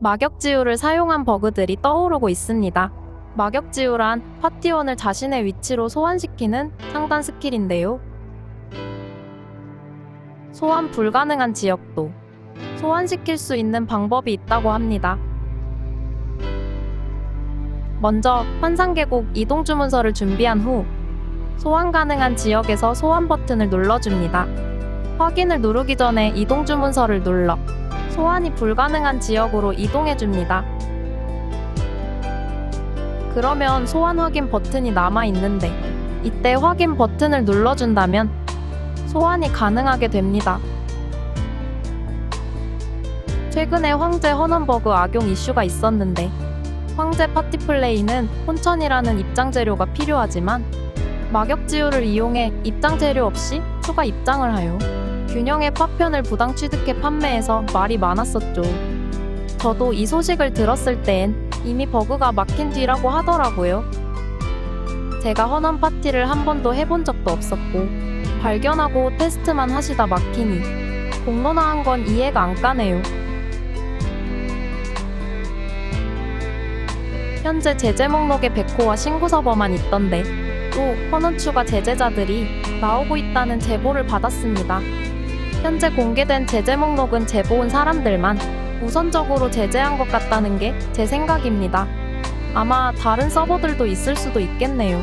마격지우를 사용한 버그들이 떠오르고 있습니다. 마격지우란 파티원을 자신의 위치로 소환시키는 상단 스킬인데요. 소환 불가능한 지역도 소환시킬 수 있는 방법이 있다고 합니다. 먼저 환상계곡 이동 주문서를 준비한 후 소환 가능한 지역에서 소환 버튼을 눌러줍니다. 확인을 누르기 전에 이동 주문서를 눌러 소환이 불가능한 지역으로 이동해줍니다. 그러면 소환 확인 버튼이 남아 있는데 이때 확인 버튼을 눌러준다면 소환이 가능하게 됩니다. 최근에 황제 헌원 버그 악용 이슈가 있었는데 황제 파티 플레이는 혼천이라는 입장 재료가 필요하지만 마격지우를 이용해 입장 재료 없이 추가 입장을 하여 균형의 파편을 부당 취득해 판매해서 말이 많았었죠. 저도 이 소식을 들었을 땐 이미 버그가 막힌 뒤라고 하더라고요. 제가 헌원 파티를 한 번도 해본 적도 없었고 발견하고 테스트만 하시다 막히니 공론화한 건 이해가 안 가네요. 현재 제재 목록에 백호와 신고 서버만 있던데 또 헌원 추가 제재자들이 나오고 있다는 제보를 받았습니다. 현재 공개된 제재 목록은 제보온 사람들만 우선적으로 제재한 것 같다는 게 제 생각입니다. 아마 다른 서버들도 있을 수도 있겠네요.